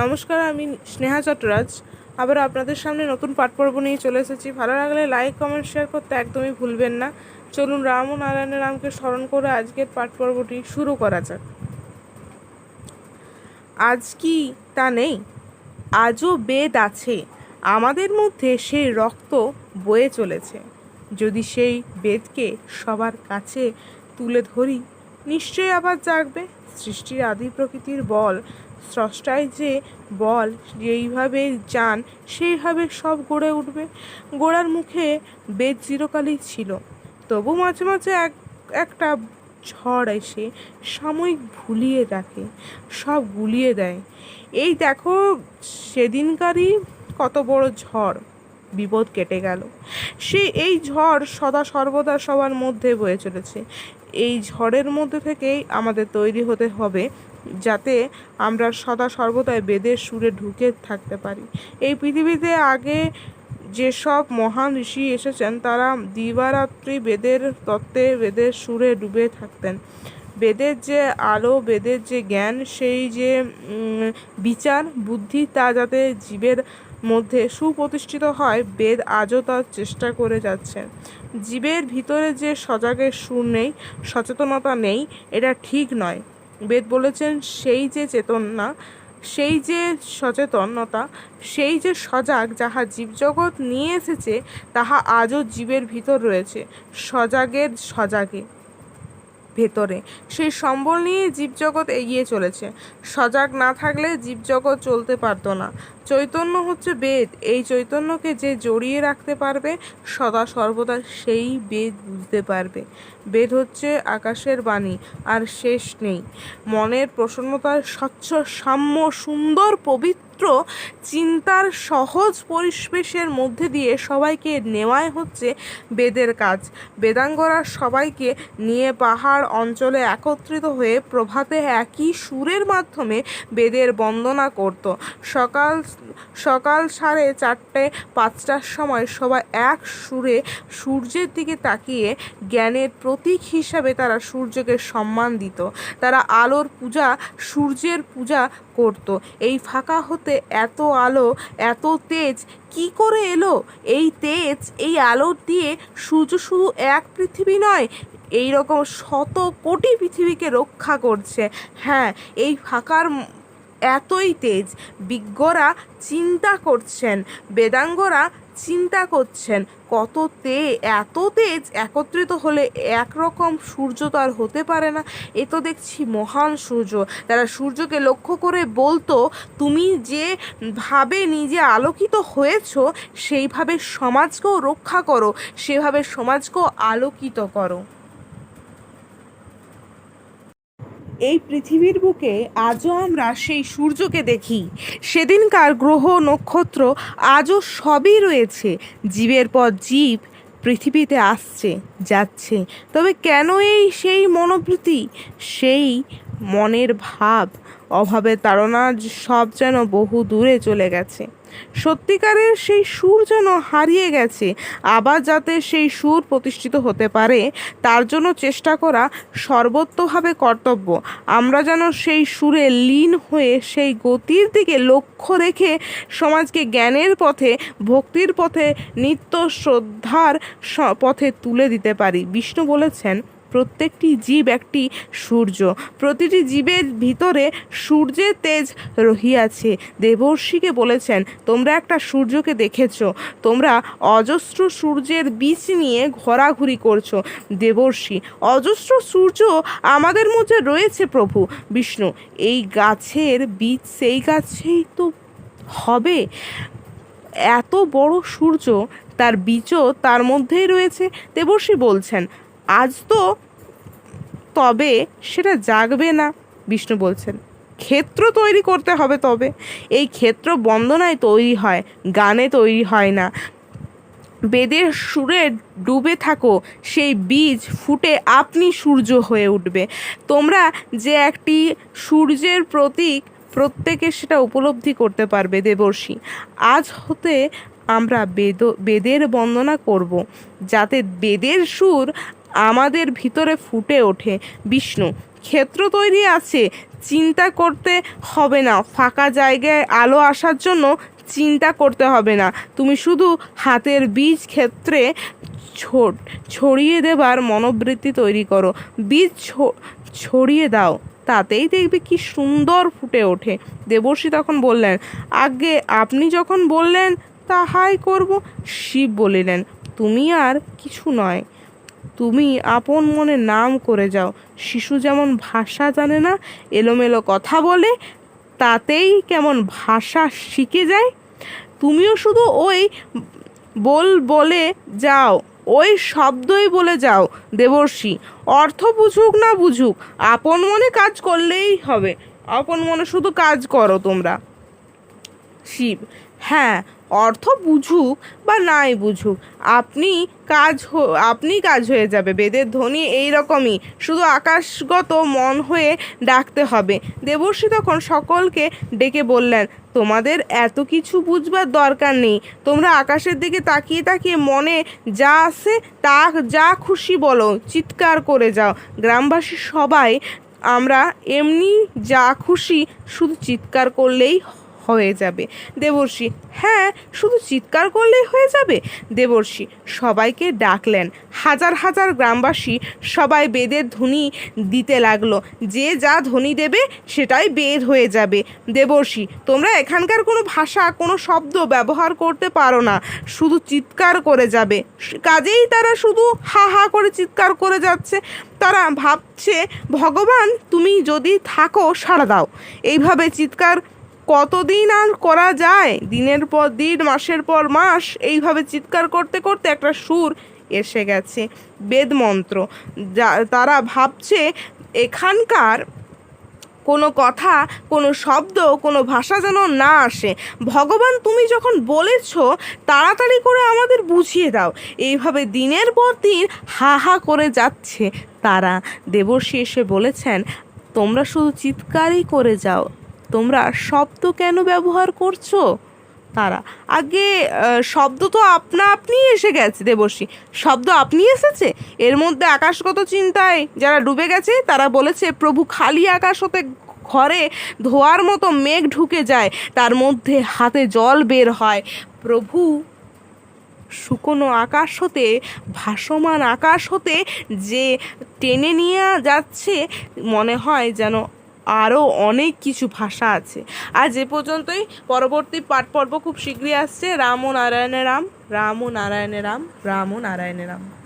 নমস্কার, আমি স্নেহা চট্টরাজ আবার আপনাদের সামনে নতুন পাঠ পর্ব নিয়ে চলে এসেছি। ভালো লাগলে লাইক কমেন্ট শেয়ার করতে একদমই ভুলবেন না। চলুন রাম ও নারায়ণের রামকে স্মরণ করে আজকের পাঠ পর্বটি শুরু করা যাক। আজ কি তা নেই? আজও বেদ আছে। আমাদের মধ্যে সেই রক্ত বয়ে চলেছে। যদি সেই বেদকে সবার কাছে তুলে ধরি, নিশ্চয়ই আবার জাগবে সৃষ্টির আদি প্রকৃতির বল। স্রষ্টায় যে বল, যেইভাবে যান, সেইভাবে সব গড়ে উঠবে। গোড়ার মুখে বেদ চিরকালই ছিল। তবু মাঝে মাঝে এক, একটা ঝড় এসে সাময়িক ভুলিয়ে রাখে, সব গুলিয়ে দেয়। এই দেখো, সেদিনকারই কত বড় ঝড়, বিপদ কেটে গেল। সে এই ঝড় সদা সর্বদা সবার মধ্যে বয়ে চলেছে। এই ঝড়ের মধ্যে থেকেই আমাদের তৈরি হতে হবে যাতে আমরা সদা সর্বদাই বেদের সুরে ঢুকে থাকতে পারি। এই পৃথিবীতে আগে যেসব মহান ঋষি এসেছেন, তারা দিবারাত্রি বেদের তত্ত্বে বেদের সুরে ডুবে থাকতেন। বেদের যে আলো, বেদের যে জ্ঞান, সেই যে বিচার, বুদ্ধি, তা যাতে জীবের মধ্যে সুপ্রতিষ্ঠিত হয়, বেদ আজও তার চেষ্টা করে যাচ্ছে। জীবের ভিতরে যে সজাগের সুর নেই, সচেতনতা নেই, এটা ঠিক নয়। বেদ বলেছেন, সেই যে চেতনা, সেই যে সচেতনতা, সেই যে সজাগ যাহা জীবজগৎ নিয়ে এসেছে, তাহা আজও জীবের ভিতর রয়েছে। সজাগের সজাগে। ভেতরে। সেই সম্বল নিয়ে জীবজগৎ এগিয়ে চলেছে। সজাগ না থাকলে জীবজগৎ চলতে পারতো না। চৈতন্য হচ্ছে বেদ। এই চৈতন্যকে যে জড়িয়ে রাখতে পারবে, সদা সর্বদা সেই বেদ বুঝতে পারবে। বেদ হচ্ছে আকাশের বাণী, আর শেষ নেই। মনের প্রসন্নতার স্বচ্ছ, সাম্য, সুন্দর, পবিত্র চিন্তার সহজ পরিবেশের মধ্যে দিয়ে সবাইকে নেওয়াই হচ্ছে বেদের কাজ। বেদাঙ্গরা সবাইকে নিয়ে পাহাড় অঞ্চলে একত্রিত হয়ে প্রভাতে একই সুরের মাধ্যমে বেদের বন্দনা করত। সকাল সকাল সাড়ে চারটে, পাঁচটার সময় সবাই এক সুরে সূর্যের দিকে তাকিয়ে জ্ঞানের প্রতীক হিসাবে তারা সূর্যকে সম্মান দিত। তারা আলোর পূজা, সূর্যের পূজা করত। এই ফাঁকা হতে এত আলো, এত তেজ, কি করে এলো? এই তেজ, এই আলো দিয়ে সূর্য শুধু এক পৃথিবী নয় এই রকম শত কোটি পৃথিবীকে রক্ষা করছে। হ্যাঁ এই ফাঁকার এতই তেজ। বিজ্ঞরা চিন্তা করছেন। বেদাঙ্গরা চিন্তা করছেন, কত তে এত তেজ একত্রিত হলে একরকম সূর্য তো আর হতে পারে না। এ তো দেখছি মহান সূর্য। তারা সূর্যকে লক্ষ্য করে বলতো, তুমি যে ভাবে নিজে আলোকিত হয়েছ, সেইভাবে সমাজকেও রক্ষা করো, সেভাবে সমাজকেও আলোকিত করো। এই পৃথিবীর বুকে আজও আমরা সেই সূর্যকে দেখি। সেদিনকার গ্রহ নক্ষত্র আজও সবই রয়েছে। জীবের পর জীব পৃথিবীতে আসছে, যাচ্ছে। তবে কেন এই সেই মনোবৃত্তি? সেই মনের ভাব অভাবে তাড়না সব যেন বহু দূরে চলে গেছে। সত্যিকারের সেই সুর যেন হারিয়ে গেছে, আবার যাতে সেই সুর প্রতিষ্ঠিত হতে পারে, তার জন্য চেষ্টা করা সর্বত্রভাবে কর্তব্য। আমরা যেন সেই সুরে লীন হয়ে সেই গতির দিকে লক্ষ্য রেখে সমাজকে জ্ঞানের পথে, ভক্তির পথে, নিত্য শ্রদ্ধার পথে তুলে দিতে পারি। বিষ্ণু বলেছেন প্রত্যেকটি জীব একটি সূর্য। প্রতিটি জীবের ভিতরে সূর্যের তেজ রহিয়াছে। দেবর্ষিকে বলেছেন, তোমরা একটা সূর্যকে দেখেছ। তোমরা অজস্র সূর্যের বীজ নিয়ে ঘোরাঘুরি করছ। দেবর্ষি, অজস্র সূর্য আমাদের মধ্যে রয়েছে প্রভু। বিষ্ণু, এই গাছের বীজ সেই গাছেই তো হবে। এত বড় সূর্য, তার বীজও তার মধ্যেই রয়েছে। দেবর্ষি বলছেন আজ তো তবে সেটা জাগবে না, বিষ্ণু বলছেন। ক্ষেত্র তৈরি করতে হবে তবে। এই ক্ষেত্র বন্দনায় তৈরি হয়, গানে তৈরি হয় না। বেদের সুরে ডুবে থাকো, সেই বীজ ফুটে আপনি সূর্য হয়ে উঠবে। তোমরা যে একটি সূর্যের প্রতীক, প্রত্যেকে সেটা উপলব্ধি করতে পারবে দেবর্ষি। আজ হতে আমরা বেদ, বেদের বন্দনা করব, যাতে বেদের সুর আমাদের ভিতরে ফুটে ওঠে। বিষ্ণু, ক্ষেত্র তৈরি আছে। চিন্তা করতে হবে না। ফাঁকা জায়গায় আলো আসার জন্য চিন্তা করতে হবে না। তুমি শুধু হাতের বীজ ক্ষেত্রে ছড়িয়ে দেবার মনোবৃত্তি তৈরি করো। বীজ ছড়িয়ে দাও, তাতেই দেখবে কি সুন্দর ফুটে ওঠে। দেবর্ষি তখন বললেন, আগে আপনি যখন বললেন, তাহাই করব। শিব বলিলেন, তুমি আর কিছু নয়। তুমি আপন মনে নাম করে যাও। শিশু যেমন ভাষা জানে না, এলোমেলো কথা বলে, তাতেই কেমন ভাষা শিখে যায়। তুমিও শুধু ওই বল বলে যাও, ওই শব্দই বলে যাও, দেবর্ষি। অর্থ বুঝুক না বুঝুক, আপন মনে কাজ করলেই হবে। আপন মনে শুধু কাজ করো তোমরা। শিব হ্যাঁ অর্থ বুঝুক বা নাই বুঝুক আপনি কাজ আপনি কাজ হয়ে যাবে, বেদের ধ্বনি এই রকমই শুধু আকাশগত মন হয়ে ডাকতে হবে। দেবর্ষি তখন সকলকে ডেকে বললেন, তোমাদের এত কিছু বুঝবার দরকার নেই, তোমরা আকাশের দিকে তাকিয়ে তাকিয়ে মনে যা আসে তা যা খুশি বলো, চিৎকার করে যাও। গ্রামবাসী সবাই, আমরা এমনি যা খুশি শুধু চিৎকার করলেই হয়ে যাবে। দেবর্ষি হ্যাঁ শুধু চিৎকার করলেই হয়ে যাবে? দেবর্ষি, সবাইকে ডাকলেন। হাজার হাজার গ্রামবাসী সবাই বেদের ধ্বনি দিতে লাগল। যে যা ধ্বনি দেবে, সেটাই বেদ হয়ে যাবে। দেবর্ষি, তোমরা এখানকার কোনো ভাষা, কোনো শব্দ ব্যবহার করতে পারো না। শুধু চিৎকার করে যাবে। কাজেই তারা শুধু হা হা করে চিৎকার করে যাচ্ছে। তারা ভাবছে, ভগবান, তুমি যদি থাকো, সাড়া দাও। এইভাবে চিৎকার কতদিন আর করা যায়? দিনের পর দিন, মাসের পর মাস এইভাবে চিৎকার করতে করতে একটা সুর এসে গেছে, বেদমন্ত্র। যা, তারা ভাবছে এখানকার কোনো কথা, কোনো শব্দ, কোনো ভাষা যেন না আসে। ভগবান, তুমি যখন বলেছ, তাড়াতাড়ি করে আমাদের বুঝিয়ে দাও। এইভাবে দিনের পর দিন হা হা করে যাচ্ছে তারা। দেবর্ষি এসে বলেছেন, তোমরা শুধু চিৎকারই করে যাও। তোমরা শব্দ কেন ব্যবহার করছ? তারা, আগে শব্দ তো আপনা আপনি এসে গেছে দেবর্ষি। শব্দ আপনি এসেছে? এর মধ্যে আকাশগত চিন্তায় যারা ডুবে গেছে, তারা বলেছে, প্রভু খালি আকাশ হতে ঘরে ধোয়ার মতো মেঘ ঢুকে যায়, তার মধ্যে হাতে জল বের হয়। প্রভু, শুকনো আকাশ হতে, ভাসমান আকাশ হতে যে টেনে নিয়ে যাচ্ছে, মনে হয় যেন আরও অনেক কিছু ভাষা আছে। আর যে পর্যন্তই। পরবর্তী পাঠ পর্ব খুব শীঘ্রই আসছে। রাম ও নারায়ণে রাম রাম ও নারায়ণে রাম রাম ও নারায়ণে রাম।